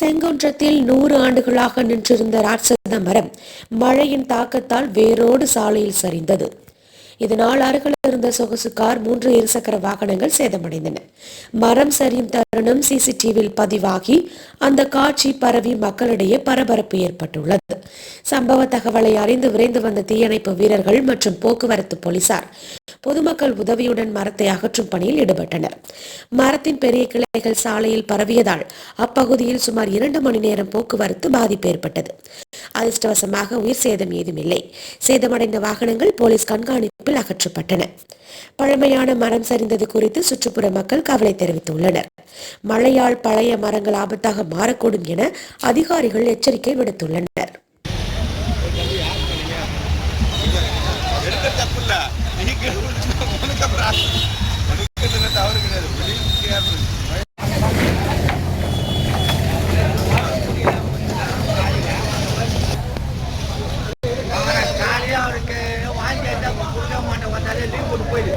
செங்குன்றத்தில் நூறு ஆண்டுகளாக நின்றிருந்த ராட்சத மரம் மழையின் தாக்கத்தால் வேரோடு சாலையில் சரிந்தது. இதனால் அருகில் இருந்த சொகுசு கார் மூன்று இருசக்கர வாகனங்கள் சேதமடைந்தன. மரம் சரியும் தருணம் சிசிடிவியில் பதிவாகி அந்த காட்சி பரவி மக்களிடையே பரபரப்பு ஏற்பட்டுள்ளது. சம்பவ தகவலை அறிந்து விரைந்து வந்த தீயணைப்பு வீரர்கள் மற்றும் போக்குவரத்து போலீசார் பொதுமக்கள் உதவியுடன் மரத்தை அகற்றும் பணியில் ஈடுபட்டனர். மரத்தின் பெரிய கிளைகள் சாலையில் பரவியதால் அப்பகுதியில் சுமார் இரண்டு மணி நேரம் போக்குவரத்து பாதிப்பு ஏற்பட்டது. அதிர்ஷ்டவசமாக உயிர் சேதம் ஏதுமில்லை. சேதமடைந்த வாகனங்கள் போலீஸ் கண்காணிப்பில் அகற்றப்பட்டன. பழமையான மரம் சரிந்தது குறித்து சுற்றுப்புற மக்கள் கவலை தெரிவித்துள்ளனர். மழையால் பழைய மரங்கள் ஆபத்தாக மாறக்கூடும் என அதிகாரிகள் எச்சரிக்கை விடுத்துள்ளனர். எடுக்க தப்பில்ல நீங்க உனக்கு அப்புறம் எடுக்கிறதுல தவறு கிடையாது வெளியே காலையில் அவருக்கு வாங்கி கொடுக்க மாட்டேன் வந்தாலே லீவ் போட்டு போயிடு